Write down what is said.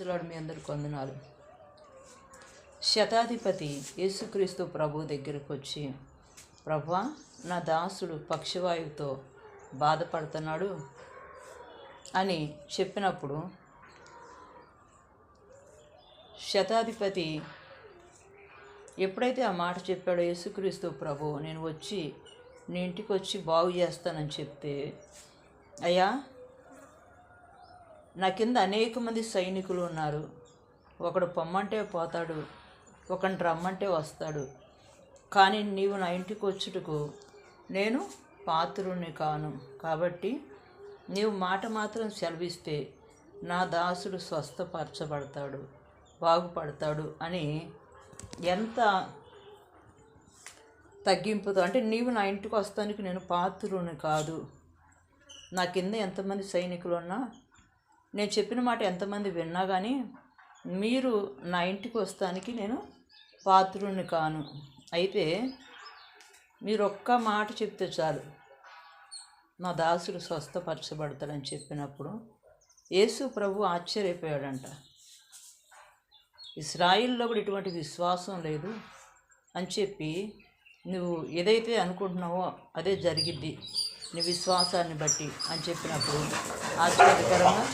ప్రైజ్లాడు మీ అందరికి వందనాలు. శతాధిపతి యేసుక్రీస్తు ప్రభు దగ్గరకు వచ్చి ప్రభా నా దాసుడు పక్షవాయువుతో బాధపడుతున్నాడు అని చెప్పినప్పుడు శతాధిపతి ఎప్పుడైతే ఆ మాట చెప్పాడో యేసుక్రీస్తు ప్రభు నేను వచ్చి నీ ఇంటికి వచ్చి బాగు చేస్తానని చెప్తే అయ్యా నా కింద అనేక మంది సైనికులు ఉన్నారు. ఒకడు పొమ్మంటే పోతాడు ఒకని రమ్మంటే వస్తాడు. కానీ నీవు నా ఇంటికి వచ్చుటకు నేను పాత్రుణ్ణి కాను. కాబట్టి నీవు మాట మాత్రం సెలవిస్తే నా దాసుడు స్వస్థపరచబడతాడు బాగుపడతాడు అని ఎంత తగ్గింపుతో అంటే నీవు నా ఇంటికి వస్తానికి నేను పాత్రుని కాదు. నా కింద ఎంతమంది సైనికులు ఉన్నా నేను చెప్పిన మాట ఎంతమంది విన్నా కానీ మీరు నా ఇంటికి వస్తానికి నేను పాత్రుని కాను. అయితే మీరు ఒక్క మాట చెప్తే చాలు. మా దాసుడు స్వస్థపరచబడతాడని చెప్పినప్పుడు యేసు ప్రభు ఆశ్చర్యపోయాడంట. ఇస్రాయిల్లో కూడా ఇటువంటి విశ్వాసం లేదు అని చెప్పి నువ్వు ఏదైతే అనుకుంటున్నావో అదే జరిగిద్ది. నీ విశ్వాసాన్ని బట్టి అని చెప్పినప్పుడు ఆశ్చర్యకరంగా